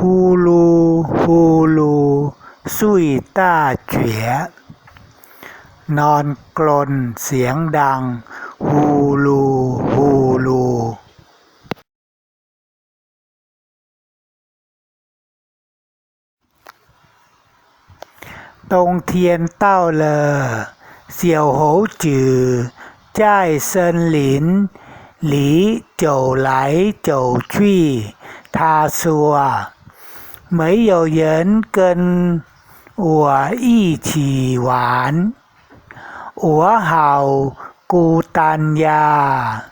呼噜呼噜สุยต้าเจ๋นอนกลนเสียงดัง ฮูลูฮูลู ตรงเทียนเต้าเลอเสี่ยวโหจือจ้ายเซินหลิน หลีโจไหลโจชี่ทาซัว 没有人跟我一起玩我好孤单呀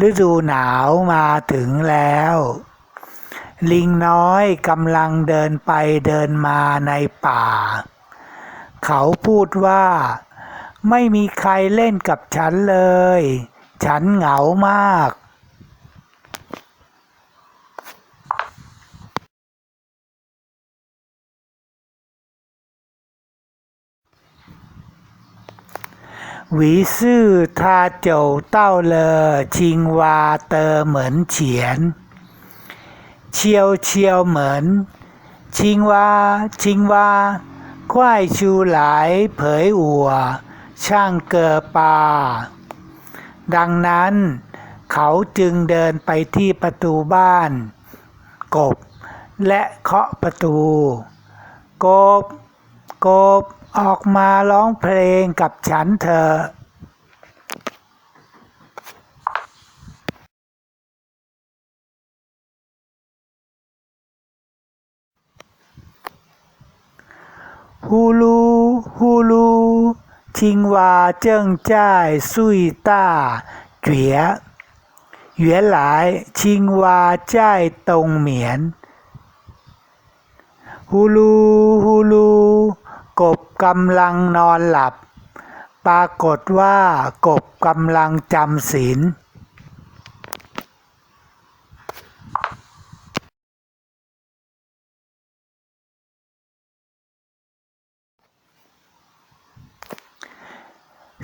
ฤดูหนาวมาถึงแล้ว ลิงน้อยกำลังเดินไปเดินมาในป่า เขาพูดว่า ไม่มีใครเล่นกับฉันเลย ฉันเหงามาก วิสื่อทาเจียเต้าเลอชิงวาเตอเหมือนเฉียน เชียวเชียวเหมือน ชิงวาชิงวาควายชูหลายเผยอัว ช่างเกอปา ดังนั้น เขาจึงเดินไปที่ประตูบ้าน กบ และเคาะประตู กบ กบ ออกมาร้องเพลงกับฉันเธอฮูลูฮูลูชิงวาเจิ้งจ้ายซุยต้าเจียเหวียหลายชิงวาจ้าตรงเหมียนฮูลูฮูลู กบกำลังนอนหลับ ปรากฏว่ากบกำลังจำศีล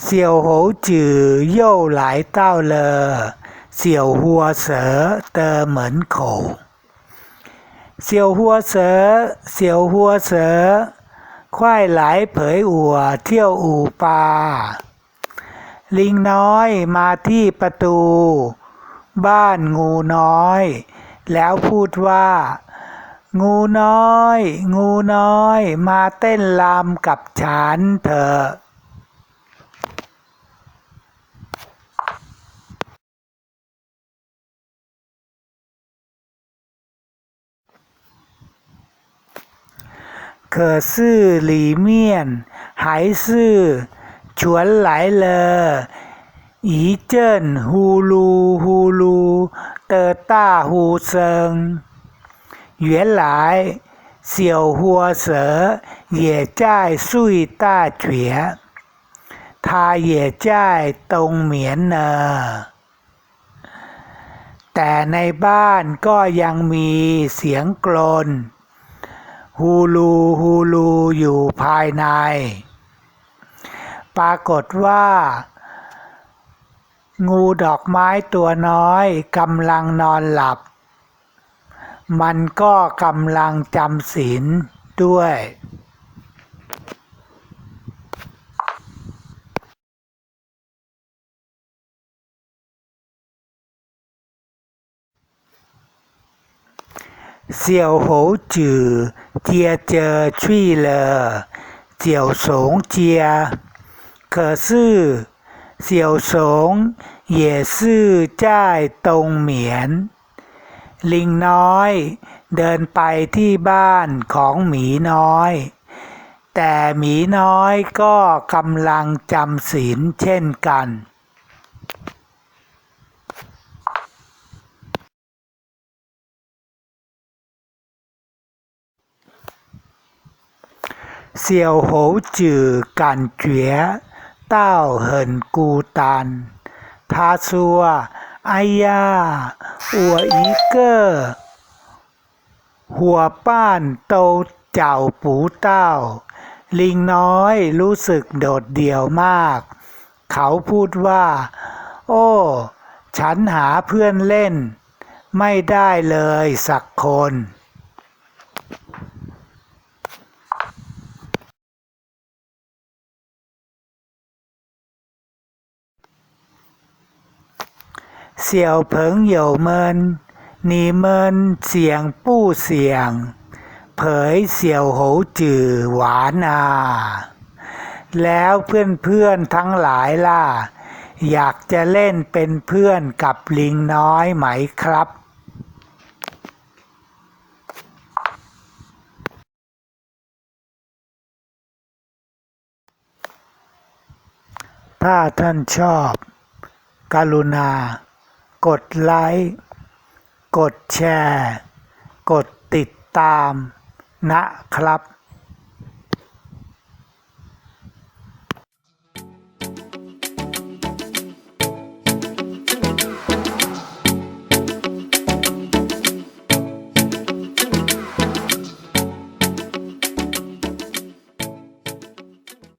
เสี่ยวโหจือโย่หลายเต้าเลอเสี่ยวหัวเสอเตอเหมือนโขเสี่ยวหัวเสอเสี่ยวหัวเสอ ควายไหลเผยอัวเที่ยวอู่ปลา ลิงน้อยมาที่ประตู บ้านงูน้อย แล้วพูดว่า งูน้อย งูน้อย มาเต้นลามกับฉันเถอะ 可是里面还是传来了一阵呼噜呼噜的大呼声。原来小货蛇也在睡大觉，它也在冬眠呢。แต่ในบ้านก็ยังมีเสียงกลน ฮูลูฮูลูอยู่ภายใน ปรากฏว่า งูดอกไม้ตัวน้อยกำลังนอนหลับ มันก็กำลังจำศีลด้วย 小猴子接着去了小熊家，可是小熊也是在冬眠。ลิงน้อย เดินไปที่บ้านของหมีน้อย แต่หมีน้อยก็กำลังจำศีลเช่นกัน 小猴子感觉到很孤单他说哎呀我一个伙伴都找不到าลิงน้อยรู้สึกโดดเดี่ยวมาก เขาพูดว่า โอ้ ฉันหาเพื่อนเล่น ไม่ได้เลยสักคน เสี่ยวเผิงเหยวเมินหนีเมินเสียงปู้เสียง เผยเสี่ยวโหจือหวานา แล้วเพื่อนๆทั้งหลายล่ะ อยากจะเล่นเป็นเพื่อนกับลิงน้อยไหมครับถ้าท่านชอบ กรุณา กดไลค์ กดแชร์ กดติดตามนะครับ